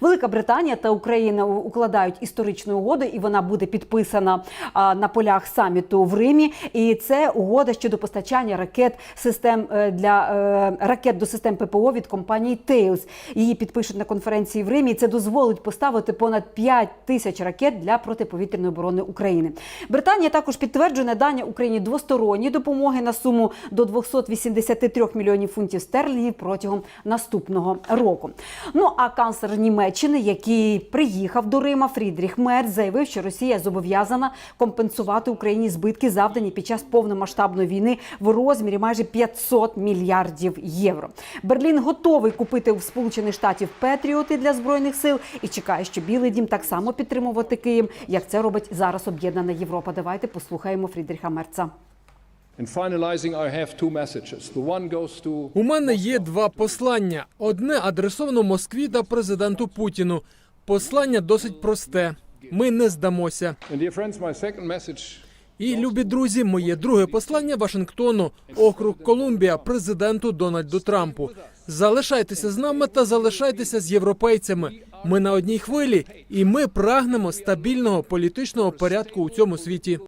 Велика Британія та Україна укладають історичну угоду, і вона буде підписана на полях саміту в Римі. І це угода щодо постачання ракет систем е, для е, ракет до систем ППО від компанії Тейлс. Її підпишуть на конференції в Римі. І це дозволить поставити понад 5 тисяч ракет для протиповітряної оборони України. Британія також підтверджує надання Україні двосторонньої допомоги на суму до 283 мільйонів фунтів стерлінгів протягом наступного року. Ну а канцлер Німеччини, який приїхав до Рима, Фрідріх Мерц, заявив, що Росія зобов'язана компенсувати Україні збитки, завдані під час повномасштабної війни в розмірі майже 500 мільярдів євро. Берлін готовий купити у Сполучених Штатів Петріоти для збройних сил і чекає, що Білий Дім так само підтримувати Київ, як це робить зараз об'єднана Європа. Давайте послухаємо Фрідріха Мерца. У мене є два послання: одне адресовано Москві та президенту Путіну. Послання досить просте: ми не здамося. І любі друзі, моє друге послання Вашингтону, округ Колумбія, президенту Дональду Трампу. Залишайтеся з нами та залишайтеся з європейцями. Ми на одній хвилі, і ми прагнемо стабільного політичного порядку у цьому світі.